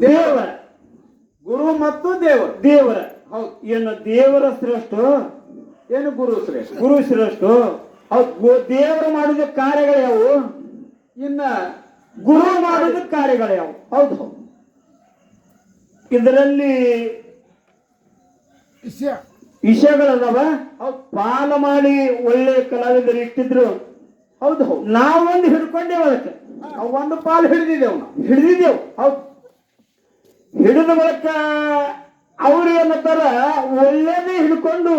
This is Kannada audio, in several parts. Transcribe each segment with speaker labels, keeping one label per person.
Speaker 1: ದೇವರ.
Speaker 2: ಗುರು ಮತ್ತು ದೇವರು.
Speaker 1: ದೇವರ.
Speaker 2: ಹೌದು.
Speaker 1: ಏನು ದೇವರ ಶ್ರೇಷ್ಠ?
Speaker 2: ಏನು ಗುರು ಶ್ರೇಷ್ಠ?
Speaker 1: ಗುರು ಶ್ರೇಷ್ಠ. ಹೌದು. ದೇವರು ಮಾಡಿದ ಕಾರ್ಯಗಳು ಯಾವುವು?
Speaker 2: ಇನ್ನ
Speaker 1: ಗುರು ಮಾಡಿದ ಕಾರ್ಯಗಳು ಯಾವುವು?
Speaker 2: ಹೌದು ಹೌದು.
Speaker 1: ಇದರಲ್ಲಿ ವಿಷಯಗಳದಾವ? ಪಾಲ ಮಾಡಿ ಒಳ್ಳೆ ಕಲಾವಿದರು ಇಟ್ಟಿದ್ರು.
Speaker 2: ಹೌದು ಹೌದು.
Speaker 1: ನಾವೊಂದು ಹಿಡ್ಕೊಂಡೇವು ಅದಕ್ಕೆ.
Speaker 2: ಒಂದು ಪಾಲು ಹಿಡಿದಿದ್ದೇವು ನಾವು.
Speaker 1: ಹಿಡಿದಿದ್ದೆವು.
Speaker 2: ಹೌದು.
Speaker 1: ಹಿಡಿದ ಬಳಿಕ ಅವ್ರು ಏನತ್ತಾರ ಒಳ್ಳೇದೇ ಹಿಡ್ಕೊಂಡು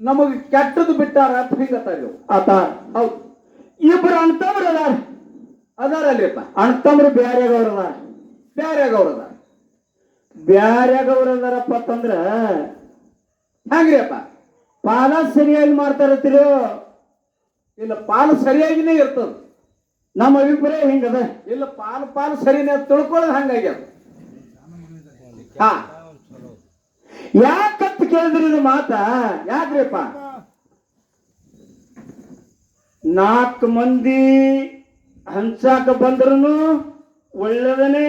Speaker 2: ನಮಗೆ ಕೆಟ್ಟದ್ದು ಬಿಟ್ಟಾರ ಅಂತ ಹಿಂಗತ್ತಾರ
Speaker 1: ಆತ
Speaker 2: ಹೌದು.
Speaker 1: ಇಬ್ಬರು ಅಣ್ತಮ್ರು ಅದಾರ.
Speaker 2: ಅದಾರಲ್ಲಿಪ್ಪ.
Speaker 1: ಅಂತಂದ್ರೆ ಬ್ಯಾರ್ಯಾಗವ್ರ ಅದಾರ.
Speaker 2: ಬ್ಯಾರೆ ಗೌರದ
Speaker 1: ಬ್ಯಾರ್ಯಾಗವ್ರ ಅದಾರಪ್ಪ ಅಂತಂದ್ರ
Speaker 2: ಹೆಂಗ್ರಿಯಪ್ಪ
Speaker 1: ಪಾಲ ಸರಿಯಾಗಿ ಮಾಡ್ತಾರತ್ತಿರು
Speaker 2: ಇಲ್ಲ ಪಾಲು ಸರಿಯಾಗಿನೇ ಇರ್ತದ.
Speaker 1: ನಮ್ಮ ಅಭಿಪ್ರಾಯ ಹಿಂಗದ?
Speaker 2: ಇಲ್ಲ ಪಾಲು ಪಾಲು ಸರಿನೇ ತಿಳ್ಕೊಳ್ಳೋದು ಹಂಗಾಗ್ಯದ ಹಾ.
Speaker 1: ಯಾಕಂತ ಕೇಳಿದ್ರಿ ಇದು ಮಾತ?
Speaker 2: ಯಾಕ್ರಿಪ್ಪ?
Speaker 1: ನಾಲ್ಕು ಮಂದಿ ಹಂಚಾಕ ಬಂದ್ರು ಒಳ್ಳೆದನೇ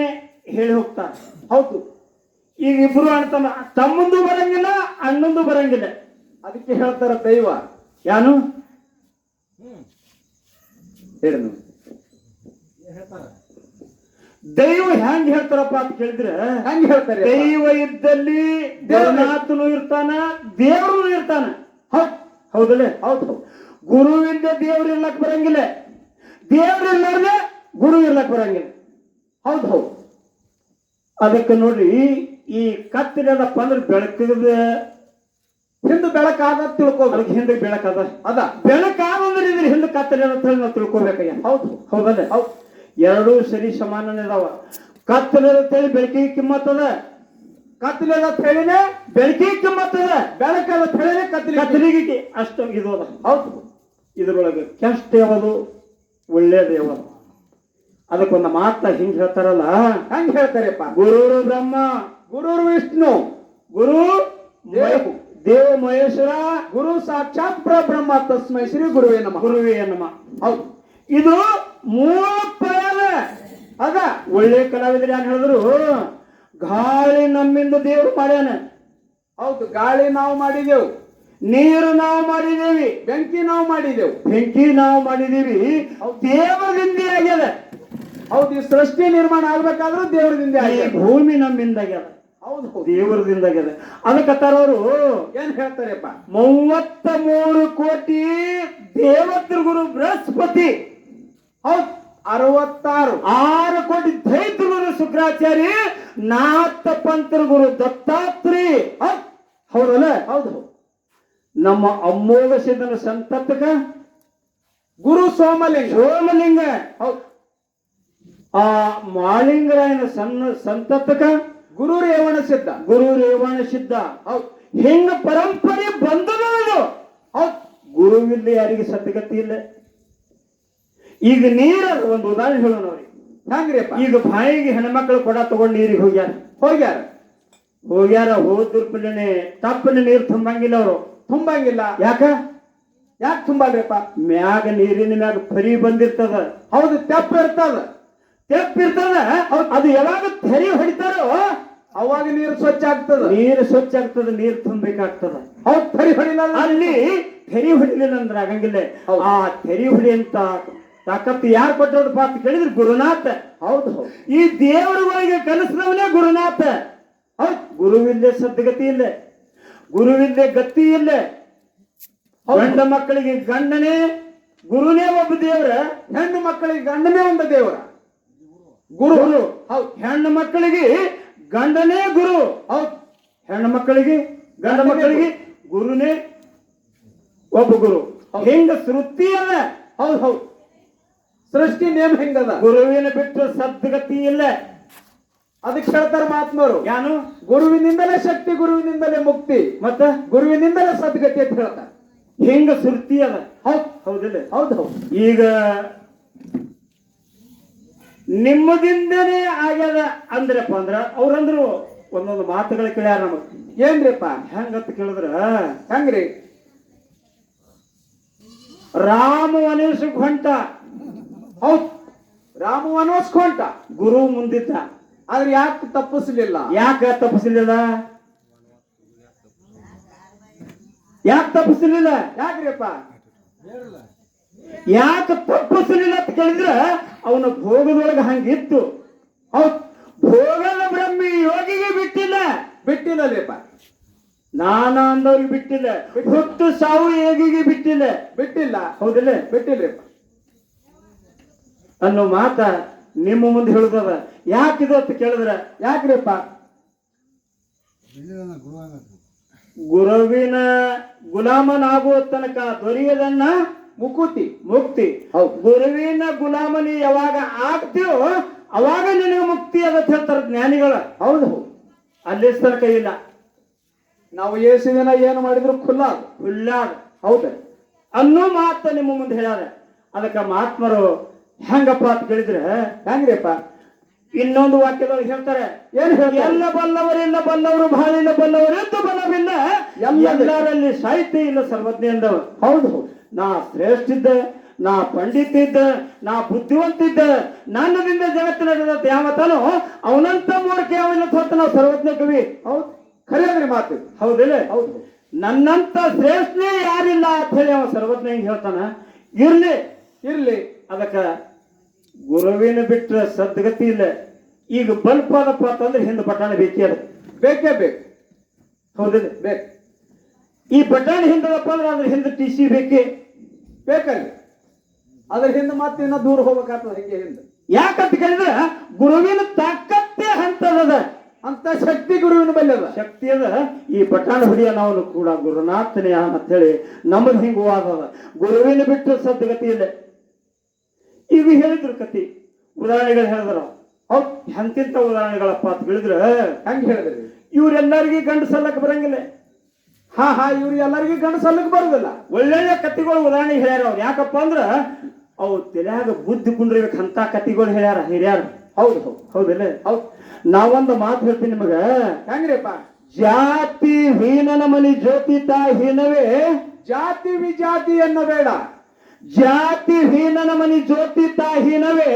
Speaker 1: ಹೇಳಿ ಹೋಗ್ತಾರ.
Speaker 2: ಹೌದು.
Speaker 1: ಈಗ ಇಬ್ರು ಅಣ್ಣ ತಮ್ಮಂದು ಬರಂಗಿಲ್ಲ ಅಣ್ಣಂದು ಬರಂಗಿಲ್ಲ.
Speaker 2: ಅದಕ್ಕೆ ಹೇಳ್ತಾರ ದೈವ.
Speaker 1: ಯಾನು?
Speaker 2: ಹೇಳಿ ನೀವು.
Speaker 1: ದೈವ ಹೆಂಗ್ ಹೇಳ್ತಾರಪ್ಪ ಅಂತ ಕೇಳಿದ್ರೆ
Speaker 2: ಹೆಂಗ್ ಹೇಳ್ತಾರೆ?
Speaker 1: ದೈವ ಇದ್ದಲ್ಲಿ ದೇವನಾಥನು ಇರ್ತಾನ. ದೇವರು ಇರ್ತಾನ ಹೌದ್ ಹೌದಲ್ಲ?
Speaker 2: ಹೌದು. ಹೌದು
Speaker 1: ಗುರುವಿಂದ ದೇವ್ರು ಇರ್ಲಕ್ ಬರಂಗಿಲ್ಲ. ದೇವ್ರ ಇಲ್ಲಾರ್ದೆ ಗುರು ಇರ್ಲಕ್ ಬರಂಗಿಲ್ಲ.
Speaker 2: ಹೌದು ಹೌದು.
Speaker 1: ಅದಕ್ಕೆ ನೋಡ್ರಿ ಈ ಕತ್ತಿರದಪ್ಪ ಅಂದ್ರೆ ಬೆಳಕದ
Speaker 2: ಹಿಂದೆ ಬೆಳಕಾದ ತಿಳ್ಕೋಬೇಕು.
Speaker 1: ಹಿಂದೆ ಬೆಳಕದ.
Speaker 2: ಅದ.
Speaker 1: ಬೆಳಕಾದಂದ್ರೆ ಇದ್ರ ಹಿಂದೆ ಕತ್ತಲೆ ಅಂತ ಹೇಳಿ ನಾವು ತಿಳ್ಕೋಬೇಕಯ್ಯ.
Speaker 2: ಹೌದು.
Speaker 1: ಹೌದಲ್ಲ
Speaker 2: ಹೌದು.
Speaker 1: ಎರಡೂ ಸರಿ ಸಮಾನನೇ ಇದಾವ ಕತ್ತಲೆ ಅಂತೇಳಿ ಬೆಳಕಿಗೆ ಕಿಮ್ಮತ್ತದ?
Speaker 2: ಕತ್ತಲೆ ಅಂತ ಹೇಳಿನೇ
Speaker 1: ಬೆಳಕಿಗೆ ಕಿಮ್ಮತ್ತದ?
Speaker 2: ಬೆಳಕಾದ ಅಂತ ಹೇಳಿನೇ ಕತ್ತಲೆ
Speaker 1: ಕತ್ತಲಿಗೆ ಅಷ್ಟು ಇದು ಅದ.
Speaker 2: ಹೌದು.
Speaker 1: ಇದ್ರೊಳಗೆ ಕೆಷ್ಟ ಯಾವುದು ಒಳ್ಳೇದು ಯಾವುದು ಅದಕ್ಕೊಂದು ಮಾತ ಹಿಂಗ್ ಹೇಳ್ತಾರಲ್ಲ.
Speaker 2: ಹೆಂಗ್ ಹೇಳ್ತಾರಪ್ಪ.
Speaker 1: ಗುರು ಬ್ರಹ್ಮ
Speaker 2: ಗುರು ವಿಷ್ಣು.
Speaker 1: ಗುರು
Speaker 2: ದೇವ.
Speaker 1: ಮಹೇಶ್ವರ
Speaker 2: ಗುರು ಸಾಕ್ಷಾತ್ ಪ್ರಬ್ರಹ್ಮ ತಸ್ಮೈ ಶ್ರೀ ಗುರುವೇ ನಮ.
Speaker 1: ಗುರುವೇ ನಮ.
Speaker 2: ಹೌದು.
Speaker 1: ಇದು ಮೂಲ ಪದ
Speaker 2: ಅದ
Speaker 1: ಒಳ್ಳೆ ಕಲಾವಿದರು ಯಾರು ಹೇಳಿದ್ರು? ಗಾಳಿ ನಮ್ಮಿಂದ ದೇವರು ಮಾಡ್ಯಾನ.
Speaker 2: ಹೌದು ಗಾಳಿ ನಾವು ಮಾಡಿದೆವು.
Speaker 1: ನೀರು ನಾವು ಮಾಡಿದೇವಿ.
Speaker 2: ಬೆಂಕಿ ನಾವು ಮಾಡಿದೆವು.
Speaker 1: ಬೆಂಕಿ ನಾವು ಮಾಡಿದೀವಿ. ದೇವರಿಂದ ಆಗ್ಯದ.
Speaker 2: ಹೌದು ಈ ಸೃಷ್ಟಿ ನಿರ್ಮಾಣ ಆಗ್ಬೇಕಾದ್ರೂ ದೇವರದಿಂದ.
Speaker 1: ಭೂಮಿ ನಮ್ಮಿಂದ ಆಗ್ಯದ. ದೇವರದಿಂದ ಅದಕ್ಕತ್ತಾರ ಅವರು
Speaker 2: ಏನ್ ಹೇಳ್ತಾರಪ್ಪ?
Speaker 1: ಮೂವತ್ತ ಮೂರು ಕೋಟಿ ದೇವತ್ರ ಗುರು ಬೃಹಸ್ಪತಿ.
Speaker 2: ಹೌದು ಅರವತ್ತಾರು.
Speaker 1: ಆರು ಕೋಟಿ ದೈತ್ರ ಗುರು ಶುಕ್ರಾಚಾರ್ಯ ನಾಥ ಪಂತ್ರ ಗುರು ದತ್ತಾತ್ರಿ ಹೌದಲ್ಲ?
Speaker 2: ಹೌದು
Speaker 1: ನಮ್ಮ ಅಮ್ಮೋಗ ಸಿದ್ಧನ
Speaker 2: ಗುರು ಸೋಮಲಿಂಗ.
Speaker 1: ಸೋಮಲಿಂಗ.
Speaker 2: ಹೌದು.
Speaker 1: ಆ ಮಾಳಿಂಗರಾಯನ ಸಣ್ಣ ಸಂತತಕ
Speaker 2: ಗುರು ರೇವಣ ಸಿದ್ಧ.
Speaker 1: ಗುರು ರೇವಣ ಸಿದ್ಧ.
Speaker 2: ಹೌದು.
Speaker 1: ಹಿಂಗ ಪರಂಪರೆ ಬಂದದ ಹೌದ್. ಗುರುವಿಲ್ಲ ಯಾರಿಗೆ ಸದ್ಗತಿ ಇಲ್ಲ? ಈಗ ನೀರ ಒಂದು ಉದಾಹರಣೆ ಹೇಳೋಣ ಅವ್ರಿಗೆ
Speaker 2: ಹೆಂಗ್ರಿಪ್ಪ?
Speaker 1: ಈಗ ಬಾಯಿಗೆ ಹೆಣ್ಮಕ್ಳು ಕೊಡ ತಗೊಂಡು ನೀರಿಗೆ ಹೋಗ್ಯಾರ.
Speaker 2: ಹೋಗ್ಯಾರ.
Speaker 1: ಹೋಗ್ಯಾರ ಹೋದ್ರಪಲ್ಲನೆ ತಪ್ಪಿನ ನೀರು ತುಂಬಂಗಿಲ್ಲ ಅವರು.
Speaker 2: ತುಂಬಂಗಿಲ್ಲ.
Speaker 1: ಯಾಕ?
Speaker 2: ಯಾಕೆ ತುಂಬಲ್ರಿಪ್ಪ
Speaker 1: ಮ್ಯಾಗ ನೀರಿನ ಮ್ಯಾಗ ಫರಿ ಬಂದಿರ್ತದ.
Speaker 2: ಹೌದು ತೆಪ್ಪ ಇರ್ತದ.
Speaker 1: ತೆಪ್ಪ ಇರ್ತದ. ಅದು ಯಾವಾಗ ತೆರಿ ಹೊಡಿತಾರೋ
Speaker 2: ಅವಾಗ ನೀರು ಸ್ವಚ್ಛ ಆಗ್ತದ?
Speaker 1: ನೀರು ಸ್ವಚ್ಛ ಆಗ್ತದ ನೀರು ತುಂಬಬೇಕಾಗ್ತದ.
Speaker 2: ಹೌದು ಹೊಡಿಲ್ಲ
Speaker 1: ಅಲ್ಲಿ ತೆರಿ ಹೊಡಿಲಿಲ್ಲ ಅಂದ್ರೆ ಆಗಂಗಿಲ್ಲ. ಆ ತೆರಿ ಹೊಡಿ ಅಂತ ತಾಕತ್ತು ಯಾರು ಕೊಟ್ಟರಪ್ಪ ಅಂತ ಕೇಳಿದ್ರೆ? ಗುರುನಾಥ.
Speaker 2: ಹೌದು ಹೌದು.
Speaker 1: ಈ ದೇವರುಗಳಿಗೆ ಕಲಿಸಿದವನೇ ಗುರುನಾಥ. ಹೌದ್. ಗುರುವಿಲ್ಲದೆ ಸದ್ಗತಿ ಇಲ್ಲ. ಗುರುವಿಲ್ಲದೆ ಗತಿ ಇಲ್ಲ. ಗಂಡ ಮಕ್ಕಳಿಗೆ ಗಂಡನೇ ಗುರುನೇ ಒಬ್ಬ ದೇವರ
Speaker 2: ಹೆಣ್ಣು ಮಕ್ಕಳಿಗೆ ಗಂಡನೇ ಒಂದು ದೇವರ.
Speaker 1: ಗುರು. ಹೌದು. ಹೆಣ್ಣು ಮಕ್ಕಳಿಗೆ ಗಂಡನೇ ಗುರು. ಹೌದ್. ಹೆಣ್ಣು ಮಕ್ಕಳಿಗೆ ಗಂಡ ಮಕ್ಕಳಿಗೆ ಗುರುನೇ ಒಬ್ಬ ಗುರು. ಹೆಂಗ ಶ್ರುತಿ ಅಲ್ಲ
Speaker 2: ಹೌದು ಹೌದು. ಸೃಷ್ಟಿ ನೇಮ ಹೆಂಗದ?
Speaker 1: ಗುರುವಿನ ಬಿಟ್ಟು ಸದ್ಗತಿ ಇಲ್ಲ
Speaker 2: ಅದಕ್ಕೆ ಹೇಳ್ತಾರ ಮಹಾತ್ಮರು.
Speaker 1: ಯಾನು?
Speaker 2: ಗುರುವಿನಿಂದಲೇ ಶಕ್ತಿ ಗುರುವಿನಿಂದಲೇ ಮುಕ್ತಿ.
Speaker 1: ಮತ್ತ?
Speaker 2: ಗುರುವಿನಿಂದಲೇ ಸದ್ಗತಿ ಅಂತ ಹೇಳ್ತಾರೆ.
Speaker 1: ಹೆಂಗ ಶ್ರುತಿ ಅದ
Speaker 2: ಹೌದು.
Speaker 1: ಹೌದಿಲ್ಲ.
Speaker 2: ಹೌದು ಹೌದು.
Speaker 1: ಈಗ ನಿಮ್ಮದಿಂದನೇ ಆಗ್ಯದ ಅಂದ್ರಪ್ಪ ಅಂದ್ರ ಅವ್ರಂದ್ರು ಒಂದೊಂದು ಮಾತುಗಳು ಕೇಳ್ಯಾರ ನಮಗ್.
Speaker 2: ಏನ್ರಿಪ್ಪ
Speaker 1: ಹೆಂಗತ್ ಕೇಳಿದ್ರ
Speaker 2: ಹೆಂಗ್ರಿ?
Speaker 1: ರಾಮ ವನೇಶಕ್ ಹೊಂಟ
Speaker 2: ಹೌದ್ ರಾಮ ವನವಾಸಕ್ಕೆ ಹೊಂಟ
Speaker 1: ಗುರು ಮುಂದಿದ್ದ.
Speaker 2: ಆದ್ರೆ ಯಾಕೆ ತಪ್ಪಿಸ್ಲಿಲ್ಲ?
Speaker 1: ಯಾಕೆ ತಪ್ಪಿಸ್ಲಿಲ್ಲ? ಯಾಕೆ ತಪ್ಪಿಸ್ಲಿಲ್ಲ?
Speaker 2: ಯಾಕ್ರಿಪ್ಪ?
Speaker 1: ಯಾಕೆ ತಪ್ಪಿಸಲಿಲ್ಲ ಅಂತ ಕೇಳಿದ್ರ ಅವನ ಭೋಗದೊಳಗೆ ಹಂಗಿತ್ತು ಅವ್ ಭೋಗದ ಬ್ರಹ್ಮಿ ಯೋಗಿಗೆ ಬಿಟ್ಟಿಲ್ಲ.
Speaker 2: ಬಿಟ್ಟಿಲ್ಲಲೇಪ
Speaker 1: ನಾನ ಅಂದವ್ರಿಗೆ ಬಿಟ್ಟಿಲ್ಲ. ಹುಟ್ಟು ಸಾವು ಯೋಗಿಗೆ ಬಿಟ್ಟಿಲ್ಲ.
Speaker 2: ಬಿಟ್ಟಿಲ್ಲ.
Speaker 1: ಹೌದಿಲ್ಲ?
Speaker 2: ಬಿಟ್ಟಿಲ್ಲಪ್ಪ.
Speaker 1: ಅನ್ನೋ ಮಾತ ನಿಮ್ಮ ಮುಂದೆ ಹೇಳುದದ. ಯಾಕಿದು ಅಂತ ಕೇಳಿದ್ರ
Speaker 2: ಯಾಕ್ರಿಪ್ಪ?
Speaker 1: ಗುರುವಿನ ಗುಲಾಮನಾಗುವ ತನಕ ದೊರೆಯದನ್ನ
Speaker 2: ಮುಕುತಿ
Speaker 1: ಮುಕ್ತಿ.
Speaker 2: ಹೌದು.
Speaker 1: ಗುರುವಿನ ಗುಲಾಮನಿ ಯಾವಾಗ ಆಗ್ತೀವೋ ಅವಾಗ ನಿನಗೆ ಮುಕ್ತಿ ಅದಕ್ಕೆ ಹೇಳ್ತಾರೆ ಜ್ಞಾನಿಗಳ.
Speaker 2: ಹೌದು.
Speaker 1: ಅಲ್ಲಿ ತನಕ ಇಲ್ಲ.
Speaker 2: ನಾವು ಯೇಸುವಿನ ಏನು ಮಾಡಿದ್ರು ಖುಲ್ಲ ಖುಲ್ಲಾದ
Speaker 1: ಹುಲ್ಲಾದ
Speaker 2: ಹೌದು.
Speaker 1: ಅನ್ನೋ ಮಾತು ನಿಮ್ಮ ಮುಂದೆ ಹೇಳ್ಯಾರ. ಅದಕ್ಕೆ ಮಹಾತ್ಮರು ಹೆಂಗಪ್ಪ ಅಂತ ಕೇಳಿದ್ರೆ
Speaker 2: ಹೆಂಗ್ರಿಪ್ಪ?
Speaker 1: ಇನ್ನೊಂದು ವಾಕ್ಯದೊಳಗೆ ಹೇಳ್ತಾರೆ
Speaker 2: ಏನ್?
Speaker 1: ಎಲ್ಲ ಬಲ್ಲವರಿಂದ ಬಲ್ಲವರು ಬಾಳಿನ ಬಲ್ಲವರು ಎಂದು ಬಲವಿಲ್ಲ.
Speaker 2: ಎಲ್ಲ
Speaker 1: ಎಲ್ಲರಲ್ಲಿ ಸಾಹಿತ್ಯ ಇಲ್ಲ ಸರ್ವಜ್ಞ ಎಂದವ
Speaker 2: ಹೌದು.
Speaker 1: ನಾ ಶ್ರೇಷ್ಠ ಇದ್ದ ನಾ ಪಂಡಿತ ಇದ್ದ ನಾ ಬುದ್ಧಿವಂತ ಇದ್ದ ನನ್ನದಿಂದ ಜಗತ್ತು ನಡೆದ ಯಾವತ್ತನೋ ಅವನಂತ ಮೂರ್ಖೆ ಅವನ ಸ್ವತಃ ನಾವು ಸರ್ವಜ್ಞ ಕವಿ.
Speaker 2: ಹೌದು. ಖರೆ ಅದ್ರಿ ಮಾತು.
Speaker 1: ಹೌದಿಲ್ಲ?
Speaker 2: ಹೌದು.
Speaker 1: ನನ್ನಂತ ಶ್ರೇಷ್ಠನೇ ಯಾರಿಲ್ಲ ಅಂತ ಹೇಳಿ ಅವ ಸರ್ವಜ್ಞ ಹಿಂಗ್ ಹೇಳ್ತಾನ? ಇರ್ಲಿ.
Speaker 2: ಇರ್ಲಿ.
Speaker 1: ಅದಕ್ಕ ಗುರುವಿನ ಬಿಟ್ಟರೆ ಸದ್ಗತಿ ಇಲ್ಲ. ಈಗ ಬಲ್ಪ್ ಅದಪ್ಪ ಅಂತಂದ್ರೆ ಹಿಂದೆ ಬಟಾಣಿ ಬೇಕೇ ಅದ.
Speaker 2: ಬೇಕೇ ಬೇಕು.
Speaker 1: ಹೌದಿಲ್ಲ
Speaker 2: ಬೇಕು.
Speaker 1: ಈ ಬಟಾಣಿ ಹಿಂದದಪ್ಪ ಅಂದ್ರೆ ಅದ್ರ ಹಿಂದೆ ಟಿ ಸಿ ಬೇಕೇ?
Speaker 2: ಬೇಕಲ್ಲಿ. ಅದ್ರ ಹಿಂದೆ ಮತ್ತೆ ಇನ್ನ ದೂರ ಹೋಗ್ಬೇಕಾಗ್ತದೆ ಹಿಂಗೆ ಹಿಂದೆ.
Speaker 1: ಯಾಕಂತ ಕೇಳಿದ್ರೆ ಗುರುವಿನ ತಾಕತ್ತೇ ಹಂತದ
Speaker 2: ಅಂತ ಶಕ್ತಿ ಗುರುವಿನ ಬಲ್ಲದ ಅದ.
Speaker 1: ಶಕ್ತಿ ಅದ. ಈ ಬಟಾಣ ಹುಡಿಯ ನಾವು ಕೂಡ ಗುರುನಾಥನೇ ಅಂತ ಹೇಳಿ ನಮಗ್ ಹಿಂಗ ವಾದದ. ಗುರುವಿನ ಬಿಟ್ಟು ಸದ್ಗತಿ ಇಲ್ಲ. ಈಗ ಹೇಳಿದ್ರು ಕತಿ ಉದಾಹರಣೆಗಳು ಹೇಳಿದ್ರು. ಹೌದ್ ಎಂತಿಂತ ಉದಾಹರಣೆಗಳಪ್ಪ ಅಂತ ಹೇಳಿದ್ರೆ
Speaker 2: ಹೆಂಗೆ ಹೇಳಿದ್ರಿ.
Speaker 1: ಇವ್ರೆಲ್ಲರಿಗೂ ಗಂಡು ಸಲ್ಲಕ್ಕೆ ಬರಂಗಿಲ್ಲ.
Speaker 2: ಹಾ ಹಾ ಇವ್ರು ಎಲ್ಲರಿಗೂ ಗಂಡಸಲ್ಲಕ್ ಬರೋದಿಲ್ಲ.
Speaker 1: ಒಳ್ಳೊಳ್ಳೆ ಕತ್ತಿಗಳು ಉದಾಹರಣೆ ಹೇಳ್ಯಾರ ಅವ್ರು. ಯಾಕಪ್ಪ ಅಂದ್ರ ಅವು ತಲೆಯಾಗ ಬುದ್ಧಿ ಕುಂಡ್ರಿಬೇಕು ಅಂತ ಕತ್ತಿಗಳು ಹೇಳ್ಯಾರ ಹಿರಿಯಾರ.
Speaker 2: ಹೌದು ಹೌದು.
Speaker 1: ಹೌದಿಲ್ಲ?
Speaker 2: ಹೌದು.
Speaker 1: ನಾವೊಂದು ಮಾತು ಹೇಳ್ತೀನಿ ನಿಮಗ.
Speaker 2: ಹೆಂಗ್ರಿಪ್ಪ?
Speaker 1: ಜಾತಿ ಹೀನನ ಮನಿ ಜ್ಯೋತಿ ತಾ ಹೀನವೇ.
Speaker 2: ಜಾತಿ ವಿಜಾತಿ ಅನ್ನಬೇಡ
Speaker 1: ಜಾತಿ ಹೀನನ ಮನಿ ಜ್ಯೋತಿ ತಾ ಹೀನವೇ.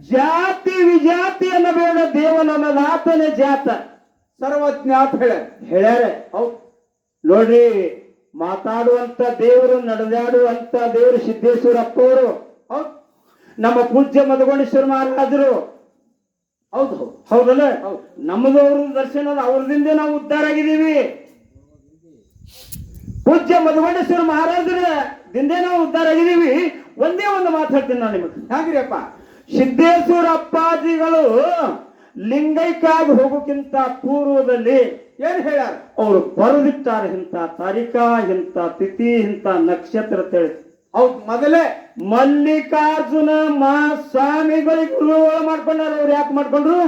Speaker 1: ಜಾತಿ ವಿಜಾತಿ ಅನ್ನಬೇಡ ದೇವ ದೇವನನ್ನದಾತನೇ ಜಾತ.
Speaker 2: ಸರ್ವಜ್ಞ ಅಂತ ಹೇಳ
Speaker 1: ಹೇಳ್ಯಾರ.
Speaker 2: ಹೌದು.
Speaker 1: ನೋಡ್ರಿ ಮಾತಾಡುವಂತ ದೇವರು ನಡೆದಾಡುವಂತ ದೇವರು ಸಿದ್ದೇಶ್ವರಪ್ಪ ಅವರು
Speaker 2: ಹೌದು.
Speaker 1: ನಮ್ಮ ಪೂಜ್ಯ ಮಧುಗುಣೇಶ್ವರ ಮಹಾರಾಜರು.
Speaker 2: ಹೌದು ಹೌದು.
Speaker 1: ಹೌದಲ್ಲ?
Speaker 2: ಹೌದು.
Speaker 1: ನಮ್ಮದು ಅವ್ರ ದರ್ಶನ ಅವ್ರದಿಂದ ನಾವು ಉದ್ಧಾರ ಆಗಿದ್ದೀವಿ. ಪೂಜ್ಯ ಮಧುಗುಣೇಶ್ವರ ಮಹಾರಾಜರ ದಿಂದೇ ನಾವು ಉದ್ಧಾರ ಆಗಿದ್ದೀವಿ. ಒಂದೇ ಒಂದು ಮಾತಾಡ್ತೀನಿ ನಾನು ನಿಮಗೆ.
Speaker 2: ಹೆಂಗ್ರಿಪ್ಪ
Speaker 1: ಸಿದ್ದೇಶ್ವರ ಅಪ್ಪಾಜಿಗಳು ಲಿಂಗೈಕಾಗಿ ಹೋಗೋಕ್ಕಿಂತ ಪೂರ್ವದಲ್ಲಿ
Speaker 2: ಏನ್ ಹೇಳ್ಯಾರ?
Speaker 1: ಅವರು ಬರೆದಿಟ್ಟಾರೆ ಇಂಥ ತಾರಿಕಾ ಇಂಥ ತಿಥಿ ಇಂಥ ನಕ್ಷತ್ರ ತಿಳಿ
Speaker 2: ಹೌದು ಮೊದಲೇ
Speaker 1: ಮಲ್ಲಿಕಾರ್ಜುನ ಮಾ ಸ್ವಾಮಿಗಳಿಗೆ ಗುರುಗಳು ಮಾಡ್ಕೊಂಡಾರ ಅವ್ರು ಯಾಕೆ ಮಾಡ್ಕೊಂಡ್ರು?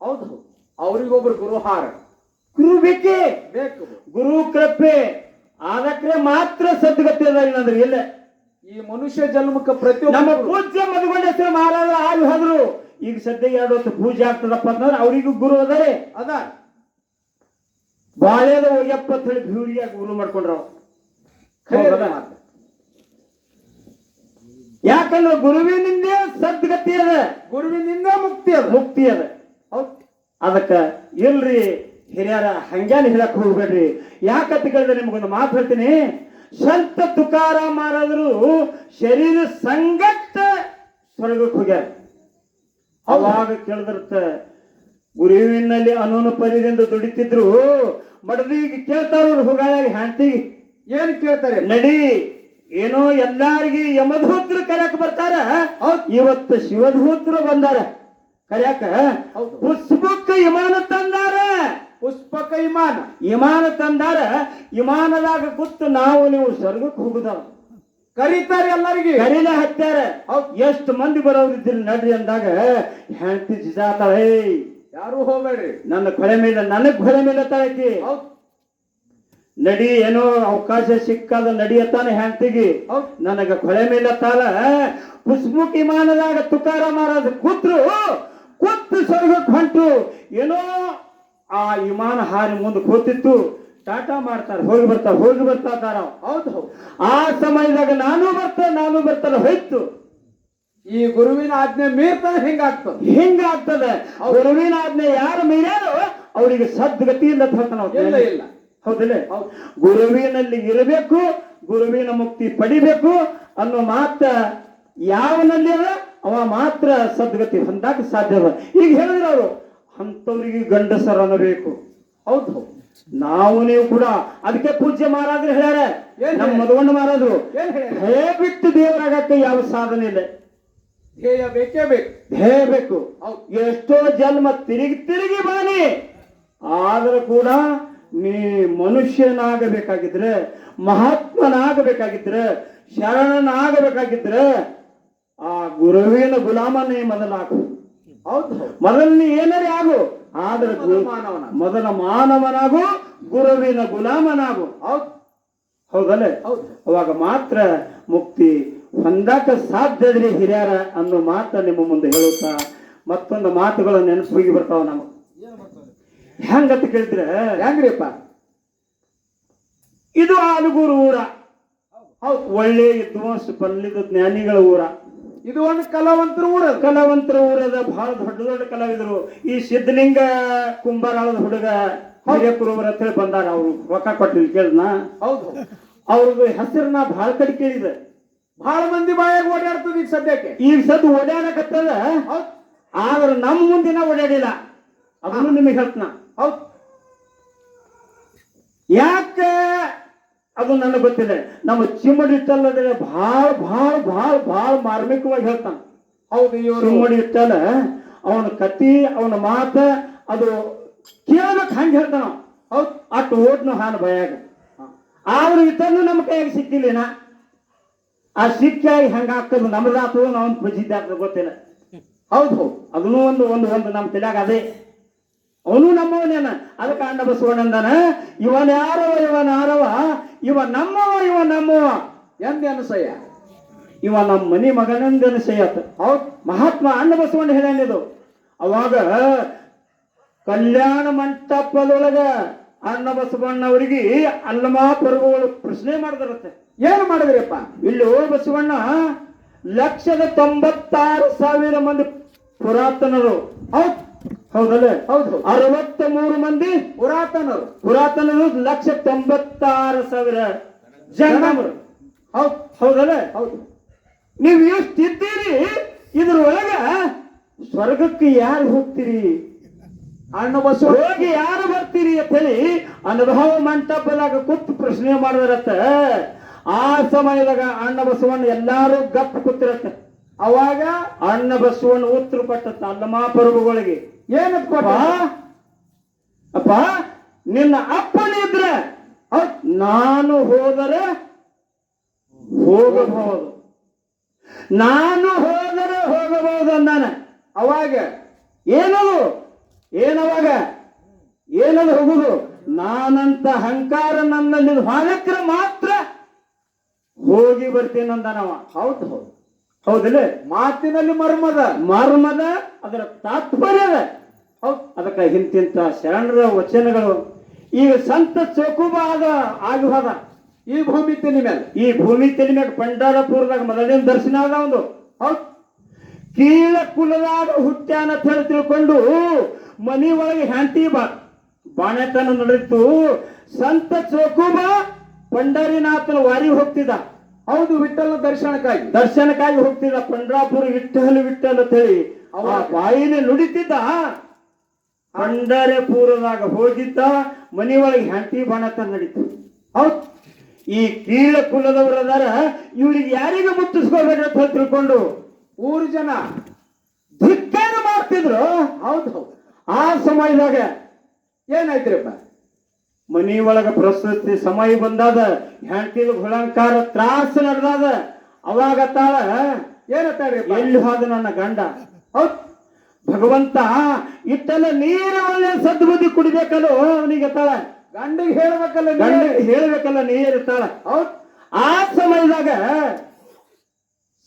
Speaker 2: ಹೌದು ಅವರಿಗೊಬ್ರು ಅವ್ರಿಗೊಬ್ರು ಗುರುಹಾರ.
Speaker 1: ಗುರು ಬೇಕೇ.
Speaker 2: ಬೇಕು
Speaker 1: ಗುರು ಕೃಪೆ ಅದಕ್ಕೆ ಮಾತ್ರ ಸದ್ಗತಿ ಅದ ಇಲ್ಲಂದ್ರೆ ಇಲ್ಲ.
Speaker 2: ಈ ಮನುಷ್ಯ ಜನ್ಮಕ್ಕೆ
Speaker 1: ನಮ್ಮ
Speaker 2: ಪ್ರತಿಯೊಬ್ಬ
Speaker 1: ಪೂಜ್ಯ ಮಧುಗೊಂಡೇಶ್ವರ ಮಹಾರಾಜರು ಆಗಿ ಹೋದ್ರು. ಈಗ ಸದ್ಯ ಎರಡು ಹೊತ್ತು ಪೂಜೆ ಆಗ್ತದಪ್ಪ ಅಂತಂದ್ರೆ ಅವರಿಗೂ ಗುರು ಅದಾರೆ.
Speaker 2: ಅದ.
Speaker 1: ಬಾಳೆದ ಒಯ್ಯಪ್ಪ ಅಂತ ಹೇಳಿ ಭೂರಿಯಾಗಿ ಗುರು ಮಾಡ್ಕೊಂಡ್ರ. ಯಾಕಂದ್ರೆ ಗುರುವಿನಿಂದ ಸದ್ಗತಿ ಅದ.
Speaker 2: ಗುರುವಿನಿಂದ ಮುಕ್ತಿ ಅದ.
Speaker 1: ಮುಕ್ತಿ ಅದ. ಅದಕ್ಕ ಇಲ್ರಿ ಹಿರಿಯರ ಹಂಗ್ಯಾನ ಹೇಳಕ್ ಹೋಗ್ಬೇಡ್ರಿ. ಯಾಕಂತ ಕೇಳಿದ್ರೆ ನಿಮ್ಗೊಂದು ಮಾತು ಹೇಳ್ತೀನಿ. ಸಂತ ತುಕಾರ ಮಾರಾದ್ರು ಶರೀರ ಸಂಗಟ್ಟ ಸ್ವರ್ಗಕ್ಕೆ ಹೋಗ್ಯಾರ. ಅವಾಗ ಕೇಳದಿರುತ್ತೆ ಗುರುವಿನಲ್ಲಿ ಅನೂನು ಪರಿದಿಂದ ದುಡಿತಿದ್ರು ಮಡದಿಗೆ ಕೇಳ್ತಾರ ಹುಗಾಯಾಗಿ ಹ್ಯಾಂತಿಗೆ
Speaker 2: ಏನ್ ಕೇಳ್ತಾರೆ?
Speaker 1: ನಡಿ ಏನೋ ಎಲ್ಲಾರಿಗೆ ಯಮಧೂತ್ರ ಕರೆಯಕ್ ಬರ್ತಾರ. ಇವತ್ತು ಶಿವಧೂತ್ರ ಬಂದಾರ. ಕರ್ಯಾಕ. ಪುಷ್ಪಕ್ಕ ಯಮಾನ ತಂದಾರ.
Speaker 2: ಪುಷ್ಪಕ ವಿಮಾನ
Speaker 1: ವಿಮಾನ ತಂದಾರ ವಿಮಾನದಾಗ ಕೂತು ನಾವು ನೀವು ಸ್ವರ್ಗಕ್ಕೆ ಹೋಗುದಾವ
Speaker 2: ಕರೀತಾರೆ ಎಲ್ಲರಿಗೆ.
Speaker 1: ಕರೀದ ಹತ್ತಾರ ಎಷ್ಟು ಮಂದಿ ಬರೋರಿದ್ರಿ ನಡ್ರಿ ಅಂದಾಗ ಹೆಂಡತಿ ಜಿಜಾತಾಳೆ
Speaker 2: ಯಾರು ಹೋಗ್ಬೇಡ್ರಿ.
Speaker 1: ನನ್ನ ಕೊಳೆ ಮೇಲೆ ನನಗ್ ಕೊಲೆ ಮೇಲೆ ತಾಳಕಿ
Speaker 2: ಹೌದು.
Speaker 1: ನಡಿ ಏನೋ ಅವಕಾಶ ಸಿಕ್ಕಾದ ನಡಿಯತ್ತಾನೆ ಹೆಂಡತಿಗೆ. ನನಗ ಕೊಳೆ ಮೇಲೆ ತಾಳ. ಪುಷ್ಪಕ್ ವಿಮಾನದಾಗ ತುಕಾರ ಮಹಾರಾಜ ಕೂತ್ರು ಕೂತು ಸ್ವರ್ಗಕ್ಕೆ ಹೊಂಟು. ಏನೋ ಆ ವಿಮಾನ ಹಾರಿ ಮುಂದೆ ಕೂತಿತ್ತು. ಟಾಟಾ ಮಾಡ್ತಾರೆ ಹೋಗಿ ಬರ್ತಾರೆ ಹೋಗಿ ಬರ್ತಾ ಇದ್ದಾರ
Speaker 2: ಹೌದು ಹೌದು.
Speaker 1: ಆ ಸಮಯದಾಗ ನಾನು ಬರ್ತಾ ನಾನು ಬರ್ತಾನೆ ಹೋಯ್ತು.
Speaker 2: ಈ ಗುರುವಿನ ಆಜ್ಞೆ ಮೀರ್ತದ ಹಿಂಗಾಗ್ತದೆ.
Speaker 1: ಹಿಂಗಾಗ್ತದೆ. ಗುರುವಿನ ಆಜ್ಞೆ ಯಾರು ಮೀರ್ಯಾರೋ? ಅವರಿಗೆ ಸದ್ಗತಿಯಿಂದ ಇಲ್ಲ
Speaker 2: ಇಲ್ಲ.
Speaker 1: ಹೌದಿಲ್ಲ? ಗುರುವಿನಲ್ಲಿ ಇರಬೇಕು ಗುರುವಿನ ಮುಕ್ತಿ ಪಡಿಬೇಕು ಅನ್ನೋ ಮಾತ ಯಾವನಲ್ಲಿ ಅವ ಮಾತ್ರ ಸದ್ಗತಿ ಹೊಂದಾಕ ಸಾಧ್ಯವ ಈಗ ಹೇಳಿದ್ರು ಅವರು ಅಂಥವ್ರಿಗೆ ಗಂಡಸರನ್ನ ಬೇಕು
Speaker 2: ಹೌದು.
Speaker 1: ನಾವು ನೀವು ಕೂಡ ಅದಕ್ಕೆ ಪೂಜ್ಯ ಮಹಾರಾಜರು ಹೇಳ್ಯಾರ. ನಮ್ಮ
Speaker 2: ಮದುವಣ್ಣ
Speaker 1: ಮಾರಾದ್ರು ಮಹಾರಾಜರು? ಹೇ ಬಿಟ್ಟು ದೇವರಾಗಕ್ಕೆ ಯಾವ ಸಾಧನೆ ಇಲ್ಲ.
Speaker 2: ಧ್ಯೇಯ ಬೇಕೇ ಬೇಕು.
Speaker 1: ಧ್ಯೇಯ ಬೇಕು. ಎಷ್ಟೋ ಜನ್ಮ ತಿರುಗಿ ತಿರುಗಿ ಬಾನಿ. ಆದರೂ ಕೂಡ ನೀ ಮನುಷ್ಯನಾಗಬೇಕಾಗಿದ್ರೆ ಮಹಾತ್ಮನಾಗಬೇಕಾಗಿದ್ರೆ ಶರಣನಾಗಬೇಕಾಗಿದ್ರೆ ಆ ಗುರುವಿನ ಗುಲಾಮನೇ ಮೊದಲಾಗು
Speaker 2: ಹೌದು. ಹೌದು
Speaker 1: ಮೊದಲು ನೀ ಏನಾರೇ ಆಗು ಆದ್ರೆ
Speaker 2: ಮೊದಲ ಮಾನವನಾಗು
Speaker 1: ಗುರುವಿನ ಗುಲಾಮನಾಗು.
Speaker 2: ಹೌದಲ್ಲ
Speaker 1: ಹೌದಲ್ಲೇ?
Speaker 2: ಹೌದು.
Speaker 1: ಅವಾಗ ಮಾತ್ರ ಮುಕ್ತಿ ಹೊಂದಾಕ ಸಾಧ್ಯ ಹಿರಿಯರ ಅನ್ನೋ ಮಾತ ನಿಮ್ಮ ಮುಂದೆ ಹೇಳುತ್ತಾ ಮತ್ತೊಂದು ಮಾತುಗಳು ನೆನಪಿಗೆ ಬರ್ತಾವ ನಮಗೆ. ಹೆಂಗಂತ ಕೇಳಿದ್ರೆ
Speaker 2: ಹೆಂಗ್ರಿಪ್ಪ?
Speaker 1: ಇದು ಆಲುಗೂರು ಊರ. ಹೌದು. ಒಳ್ಳೆ ವಿದ್ವಾಂಸ ಪಲ್ಲಿದ ಜ್ಞಾನಿಗಳ ಊರ.
Speaker 2: ಇದು ಒಂದು ಕಲಾವಂತರ ಊರ.
Speaker 1: ಕಲಾವಂತರ ಊರದ ಬಹಳ ದೊಡ್ಡ ದೊಡ್ಡ ಕಲಾವಿದರು. ಈ ಸಿದ್ಧಲಿಂಗ ಕುಂಬಾರಾಳದ ಹುಡುಗ ಹಿರಿಯಕುರುವರ ಅಂತ ಹೇಳಿ ಬಂದಾರ ಅವ್ರು ರೊಕ್ಕ ಕೊಟ್ಟಿಲ್ಲ ಕೇಳಿದ್ನ?
Speaker 2: ಹೌದು.
Speaker 1: ಅವ್ರದ್ದು ಹೆಸರನ್ನ ಬಹಳ ಕಡೆ ಕೇಳಿದೆ.
Speaker 2: ಬಹಳ ಮಂದಿ ಬಾಯಾಗ ಓಡಾಡ್ತದ ಈಗ ಸದ್ಯಕ್ಕೆ.
Speaker 1: ಈಗ ಸದ್ ಓಡಾಡಕತ್ತದ ಆದ್ರೆ ನಮ್ಮ ಮುಂದಿನ ಓಡಾಡಿಲ್ಲ. ಅದನ್ನು ನಿಮಗೆ ಹೇಳ್ತನಾ.
Speaker 2: ಹೌದು.
Speaker 1: ಯಾಕೆ ಅದು ನನಗೆ ಗೊತ್ತಿದೆ. ನಮ್ಮ ಚಿಮ್ಮಡಿ ಇಟ್ಟಲ್ಲದ್ರೆ ಭಾಳ ಭಾಳ ಭಾಳ ಭಾಳ ಮಾರ್ಮಿಕವಾಗಿ ಹೇಳ್ತಾನ.
Speaker 2: ಹೌದು ಇವರು
Speaker 1: ಚಿಮ್ಮಡಿ ಇಟ್ಟಲ್ಲ ಅವನ ಕತಿ ಅವನ ಮಾತ ಅದು ಕೇಳಬೇಕು ಹಂಗೆ ಹೇಳ್ತಾನ.
Speaker 2: ಹೌದು.
Speaker 1: ಅಟ್ ಓಟ್ನು ಹಾನ ಭಯಾಗ ಆದ್ರೆ ಇತನು ನಮ್ಮ ಕೈಯಾಗ ಸಿಕ್ಕಿಲ್ಲ ಆ ಸಿಕ್ಕಾಗಿ ಹೆಂಗೆ ಹಾಕೋದು ನಮ್ದಾತು ನಾವು ಪ್ರಸಿದ್ಧ ಆಗ್ತದೆ ಗೊತ್ತಿಲ್ಲ.
Speaker 2: ಹೌದು ಹೌದು.
Speaker 1: ಅದನ್ನೂ ಒಂದು ಒಂದು ಒಂದು ನಮ್ಮ ತಲೆಯಾಗ ಅದೇ. ಅವನು ನಮ್ಮವನೇನ ಅದಕ್ಕೆ ಅಣ್ಣ ಬಸವಣ್ಣಂದನ ಇವನ್ ಯಾರವ ಇವನ್ ಯಾರವ? ಇವ ನಮ್ಮವ ಇವ ನಮ್ಮವ?
Speaker 2: ಎಂದ ಅನಸಯ್ಯ.
Speaker 1: ಇವ ನಮ್ಮ ಮನಿ ಮಗನಂದ ಸೈಯತ್
Speaker 2: ಹೌದು
Speaker 1: ಮಹಾತ್ಮ ಅಣ್ಣ ಬಸವಣ್ಣ ಹೇಳ್ಯಾನಿದು ಅವಾಗ ಕಲ್ಯಾಣ ಮಂಟಪದೊಳಗ ಅಣ್ಣ ಬಸವಣ್ಣ ಅವರಿಗೆ ಅಲ್ಲಮಾ ಪರ್ವಗಳು ಪ್ರಶ್ನೆ ಮಾಡಿದ್ರತ್ತೆ
Speaker 2: ಏನು ಮಾಡಿದ್ರಿಪ್ಪ?
Speaker 1: ಇಲ್ಲಿ ಬಸವಣ್ಣ, ಲಕ್ಷದ ತೊಂಬತ್ತಾರು ಸಾವಿರ ಮಂದಿ ಪುರಾತನರು.
Speaker 2: ಹೌದು.
Speaker 1: ಹೌದಲ್ಲೇ?
Speaker 2: ಹೌದು.
Speaker 1: ಅರವತ್ತ ಮೂರು ಮಂದಿ
Speaker 2: ಪುರಾತನರು.
Speaker 1: ಪುರಾತನರು ಲಕ್ಷ ತೊಂಬತ್ತಾರು ಸಾವಿರ ಜನರು
Speaker 2: ಹೌದು
Speaker 1: ಹೌದಲ್ಲ?
Speaker 2: ಹೌದು.
Speaker 1: ನೀವು ಎಷ್ಟಿದ್ದೀರಿ ಇದ್ರ ಒಳಗ ಸ್ವರ್ಗಕ್ಕೆ ಯಾರು ಹೋಗ್ತೀರಿ?
Speaker 2: ಅಣ್ಣ ಬಸ್
Speaker 1: ಹೋಗಿ ಯಾರು ಬರ್ತೀರಿ ಅಂತ ಹೇಳಿ ಅನುಭವ ಮಂಟಪದಾಗ ಕೂತು ಪ್ರಶ್ನೆ ಮಾಡಿದ್ರತ್ತ. ಆ ಸಮಯದಾಗ ಅಣ್ಣ ಬಸವಣ್ಣ ಎಲ್ಲಾರು ಗಪ್ ಕೂತಿರತ್ತ.
Speaker 2: ಅವಾಗ
Speaker 1: ಅಣ್ಣ ಬಸವಣ್ಣ ಉತ್ತರ ಕೊಟ್ಟ ಅಲ್ಲಮಾ ಪರ್ವಗಳಿಗೆ.
Speaker 2: ಏನಪ್ಪ
Speaker 1: ಅಪ್ಪ. ನಿನ್ನ ಅಪ್ಪನಿದ್ರ ನಾನು ಹೋದರೆ ಹೋಗಬಹುದು. ನಾನು ಹೋದರೆ ಹೋಗಬಹುದು ಅಂದಾನೆ.
Speaker 2: ಅವಾಗ
Speaker 1: ಏನದು? ಏನವಾಗ? ಏನದು ಹೋಗುದು? ನಾನಂತ ಅಹಂಕಾರ ನನ್ನಲ್ಲಿ ಹೊರಕ್ರೆ ಮಾತ್ರ ಹೋಗಿ ಬರ್ತೀನಿ ಅಂದಾನವ.
Speaker 2: ಹೌದು ಹೌದು.
Speaker 1: ಹೌದಿಲ್ಲ?
Speaker 2: ಮಾತಿನಲ್ಲಿ ಮರ್ಮದ.
Speaker 1: ಮರ್ಮದ ಅದರ ತಾತ್ಪರ್ಯದ. ಹೌದು ಅದಕ್ಕೆ ಇಂತಿಂತ ಶರಣರ ವಚನಗಳು. ಈಗ ಸಂತ ಚೌಕುಬಾದ ಆಗಿ ಹೋದ
Speaker 2: ಈ ಭೂಮಿ ತಿನಿ ಮೇಲೆ.
Speaker 1: ಈ ಭೂಮಿ ಮ್ಯಾಗ ಪಂಡಾರಪುರದಾಗ ಮೊದಲಿನ ದರ್ಶನ ಆದ ಒಂದು. ಹೌದು. ಕೀಳ ಕುಲದಾಗ ಹುಟ್ಟ್ಯಾನ ಅಂತ ಹೇಳಿ ತಿಳ್ಕೊಂಡು ಮನಿ ಒಳಗೆ ಹ್ಯಾಂಟಿ ಬಾ. ಬಾಣೆತನ ನಡೆದಿತ್ತು. ಸಂತ ಚೌಕುಬ ಪಂಡರಿನಾಥನ ವಾರಿ ಹೋಗ್ತಿದ್ದ.
Speaker 2: ಹೌದು ವಿಠಲ ದರ್ಶನಕ್ಕಾಗಿ.
Speaker 1: ದರ್ಶನಕ್ಕಾಗಿ ಹೋಗ್ತಿದ್ದ ಪಂಡ್ರಾಪುರ ವಿಠಲ್ ವಿಠಲ್ ಅಂತ ಹೇಳಿ. ಅವ ಬಾಯಿನೇ ನುಡಿತಿದ್ದ? ಪಂಡರಪುರದಾಗ ಹೋಗಿದ್ದ ಮನಿ ಒಳಗೆ ಹ್ಯಾಂಟಿ ಬಾಣತ ನಡೀತು. ಹೌದ್. ಈ ಕೀಳ ಕುಲದವರದಾರ ಇವ್ರಿಗೆ ಯಾರಿಗೂ ಮುಟ್ಟಿಸ್ಕೋಬೇಡ್ರಿ ಅಂತ ತಿಳ್ಕೊಂಡು
Speaker 2: ಊರು ಜನ
Speaker 1: ಧಿಕ್ಕಾರ ಮಾಡ್ತಿದ್ರು.
Speaker 2: ಹೌದು ಹೌದು.
Speaker 1: ಆ ಸಮಯದಾಗ
Speaker 2: ಏನಾಯ್ತ್ರಿಪ್ಪ?
Speaker 1: ಮನಿ ಒಳಗ ಪ್ರಸ್ತುತಿ ಸಮಯ ಬಂದಾದ ಹೆಂಡತಿ ಹುಳಂಕಾರ ತ್ರಾಸ ನಡೆದಾದ ಅವಾಗ ತಾಳ
Speaker 2: ಏನತ್ತಾಳ್ರಿ
Speaker 1: ಎಲ್ಲಿ ಹೋದ ನನ್ನ ಗಂಡ?
Speaker 2: ಹೌದು.
Speaker 1: ಭಗವಂತ ಇಟ್ಟೆಲ್ಲ ನೀರ ಒಳ್ಳೆ ಸದ್ಬುದ್ಧಿ ಕುಡಿಬೇಕಲ್ಲೋ ಅವನಿಗೆ ತಾಳ.
Speaker 2: ಗಂಡಿಗೆ ಹೇಳ್ಬೇಕಲ್ಲ
Speaker 1: ಗಂಡ
Speaker 2: ನೀವೇ.
Speaker 1: ಹೇಳ್ಬೇಕಲ್ಲ ನೀರು ತಾಳ.
Speaker 2: ಹೌದು.
Speaker 1: ಆ ಸಮಯದಾಗ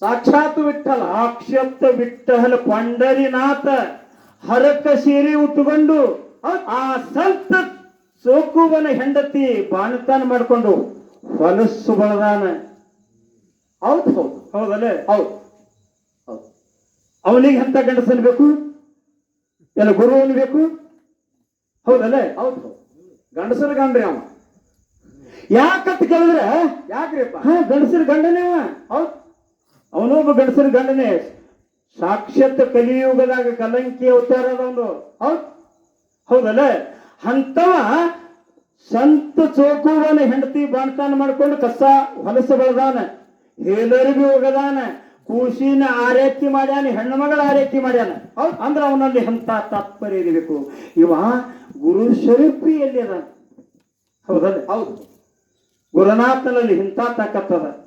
Speaker 2: ಸಾಕ್ಷಾತ್ ವಿಠಲ
Speaker 1: ಆಕ್ಷಪ್ತ ವಿಠಲ ಪಂಡರಿನಾಥ ಹರಕ ಸೀರಿ ಉಟ್ಟುಕೊಂಡು ಆ ಸಂತ ಸೋಕುವನ ಹೆಂಡತಿ ಬಾಣತಾನ ಮಾಡ್ಕೊಂಡು ಹೊಲಸು ಬಳದಾನ
Speaker 2: ಹೌದು ಹೌದು.
Speaker 1: ಹೌದಲ್ಲ?
Speaker 2: ಹೌದು. ಹೌದು.
Speaker 1: ಅವನಿಗೆ ಎಂತ ಗಂಡಸನ್ ಬೇಕು? ಎಲ್ಲ ಗುರುವನ್ ಬೇಕು? ಹೌದಲ್ಲ?
Speaker 2: ಹೌದು ಗಂಡಸರ ಗಂಡ್ರಿ ಅವ.
Speaker 1: ಯಾಕಂತ ಕೇಳಿದ್ರೆ?
Speaker 2: ಯಾಕ್ರಿಪ್ಪ?
Speaker 1: ಹಾ ಗಂಡಸರ ಗಂಡನೇ ಅವ.
Speaker 2: ಅವನೊಬ್ಬ
Speaker 1: ಅವನು ಒಬ್ಬ ಗಂಡಸರ ಗಂಡನೇ. ಸಾಕ್ಷಾತ್ ಕಲಿಯುಗದಾಗ ಕಲಂಕಿ ಅವತಾರ ಒಂದು
Speaker 2: ಹೌದು.
Speaker 1: ಹೌದಲ್ಲ? ಅಂತವ ಸಂತ ಚೋಕುವನ ಹೆಂಡತಿ ಬಾಣ್ತಾನ ಮಾಡ್ಕೊಂಡು ಕಸ ಹೊಲಸ ಬೆಳೆದಾನ. ಹೇಲರಿಗೂ ಹೋಗದಾನ. ಕೂಸಿನ ಆರೈಕೆ ಮಾಡ್ಯಾನ ಹೆಣ್ಣು ಮಗಳ ಆರೈಕೆ ಮಾಡ್ಯಾನ. ಹೌದು? ಅಂದ್ರೆ ಅವನಲ್ಲಿ ಅಂತ ತಾತ್ಪರ್ಯ ಇರಬೇಕು? ಇವ ಗುರು ಸ್ವರೂಪಿಯಲ್ಲಿ ಅದ. ಹೌದಲ್ಲ?
Speaker 2: ಹೌದು.
Speaker 1: ಗುರುನಾಥನಲ್ಲಿ ಇಂಥ ತಾಕತ್ತದ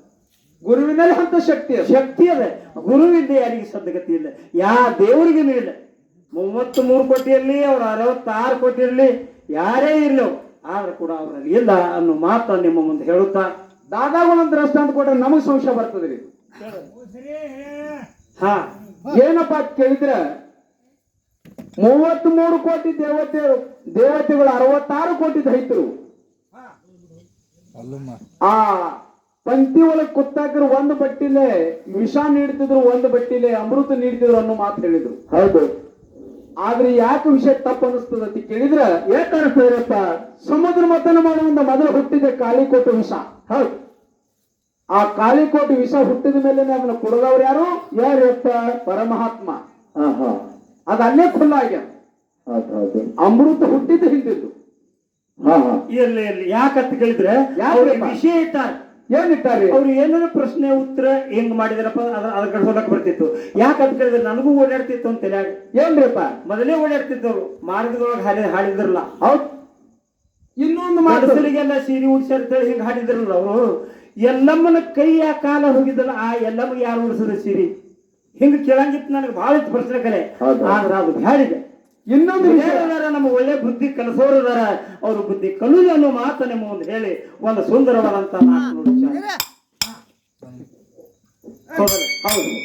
Speaker 2: ಗುರುವಿನಲ್ಲಿ ಅಂತ ಶಕ್ತಿ
Speaker 1: ಶಕ್ತಿ ಅದ. ಗುರುವಿದ್ದೆ ಯಾರಿಗೆ ಸದ್ಗತಿ ಇಲ್ಲ. ಯಾ ದೇವರಿಗೂ ಇಲ್ಲ. ಮೂವತ್ತ್ ಮೂರು ಕೋಟಿ ಇರಲಿ ಅವ್ರ ಅರವತ್ತಾರು ಕೋಟಿ ಇರಲಿ ಯಾರೇ ಇರಲಿ. ಆದ್ರೆ ಕೂಡ ಅವರಲ್ಲಿ ಇಲ್ಲ ಅನ್ನೋ ಮಾತು ನಿಮ್ಮ ಮುಂದೆ ಹೇಳುತ್ತಾ?
Speaker 2: ದಾದಾಗೋಣ ದ್ರಷ್ಟ ಅಂತ ಕೊಟ್ರೆ ನಮಗ್ ಸಂಶಯ ಬರ್ತದ್ರಿ
Speaker 1: ಹಾ
Speaker 2: ಏನಪ್ಪ ಕೇಳಿದ್ರೆ ಮೂವತ್ತ್ ಮೂರು ಕೋಟಿ ದೇವತೆ ದೇವತೆಗಳು ಅರವತ್ತಾರು ಕೋಟಿ ದೈತರು ಆ ಪಂಕ್ತಿ ಒಳಗೆ ಕುತ್ತಾಕರು ಒಂದು ಬಟ್ಟಿಲೆ ವಿಷ ನೀಡ್ತಿದ್ರು ಒಂದು ಬಟ್ಟಿಲೆ ಅಮೃತ ನೀಡ್ತಿದ್ರು ಅನ್ನೋ ಮಾತು ಹೇಳಿದ್ರು.
Speaker 1: ಹೌದು.
Speaker 2: ಆದ್ರೆ ಯಾಕೆ ವಿಷಯ ತಪ್ಪು ಅನಿಸ್ತದ ಅಂತ ಕೇಳಿದ್ರ
Speaker 1: ಯಾಕಂತ
Speaker 2: ಸಮುದ್ರ ಮತನ ಮಾಡುವಂತ ಮೊದಲು ಹುಟ್ಟಿದ ಕಾಳಿಕೋಟು ವಿಷ.
Speaker 1: ಹೌದು.
Speaker 2: ಆ ಕಾಳಿಕೋಟು ವಿಷ ಹುಟ್ಟಿದ ಮೇಲೆ ಅದನ್ನ ಕೊಡದವ್ರು ಯಾರು? ಯಾರಪ್ಪ? ಪರಮಹಾತ್ಮ
Speaker 1: ಹಾ ಹಾ
Speaker 2: ಅದ ಅಲ್ಲೇ ಖುಲ್ಲ ಆಗ್ಯ
Speaker 1: ಹೌದು ಹೌದು.
Speaker 2: ಅಮೃತ ಹುಟ್ಟಿದ್ದು ಹಿಂದಿದ್ದು.
Speaker 1: ಹಾ ಹಾ. ಇರ್ಲಿ ಇರ್ಲಿ ಯಾಕಂತ ಕೇಳಿದ್ರೆ
Speaker 2: ಯಾವ
Speaker 1: ವಿಷಯ ಇಟ್ಟಾರೆ.
Speaker 2: ಏನಿಟ್ಟಾರಿ
Speaker 1: ಅವ್ರು ಏನಾರ ಪ್ರಶ್ನೆ ಉತ್ತರ ಹೆಂಗ್ ಮಾಡಿದಾರಪ್ಪ? ಅದ್ರ ಅದ್ರ ಕಡೆ ಹೋಗಕ್ ಬರ್ತಿತ್ತು. ಯಾಕಂತ ಕೇಳಿದ್ರೆ ನನಗೂ ಓಡಾಡ್ತಿತ್ತು ಅಂತ ತಲ್ಯಾಗ.
Speaker 2: ಏನ್ರಿಪ್ಪ
Speaker 1: ಮೊದಲೇ ಓಡಾಡ್ತಿತ್ತು ಅವ್ರು ಮಾರ್ಗದೊಳಗೆ ಹಾಡಿ ಹಾಡಿದ್ರಲ್ಲ.
Speaker 2: ಹೌದ್. ಇನ್ನೊಂದು
Speaker 1: ಮಾಡಿಸಲಿಗೆಲ್ಲ ಸೀರೆ ಉಡ್ಸ್ಯಾರ ಅಂತೇಳಿ ಹಿಂಗ್ ಹಾಡಿದ್ರಲ್ಲ ಅವರು. ಎಲ್ಲಮ್ಮನ ಕೈಯ ಕಾಲ ಹೋಗಿದ್ದಲ್ಲ ಆ ಎಲ್ಲಮ್ಮ ಯಾರು ಉಡ್ಸಿದ್ರು ಸೀರೆ? ಹಿಂಗ್ ಕೇಳಂಗಿತ್ತು ನನಗೆ ಬಹಳ ಇತ್ತು ಪ್ರಶ್ನೆ ಕಲೆ. ಆದ್ರೆ ಅದು ಬ್ಯಾಡಿದೆ.
Speaker 2: ಇನ್ನೊಂದು
Speaker 1: ನಮ್ಮ ಒಳ್ಳೆ ಬುದ್ಧಿ ಕಲಸೋರು ಅದಾರ ಅವ್ರ ಬುದ್ಧಿ ಕಲು ಅನ್ನೋ ಮಾತು ನಿಮ್ಮ ಒಂದು ಹೇಳಿ ಒಂದು ಸುಂದರವಾದಂತ ಮಾತು ಹೌದು.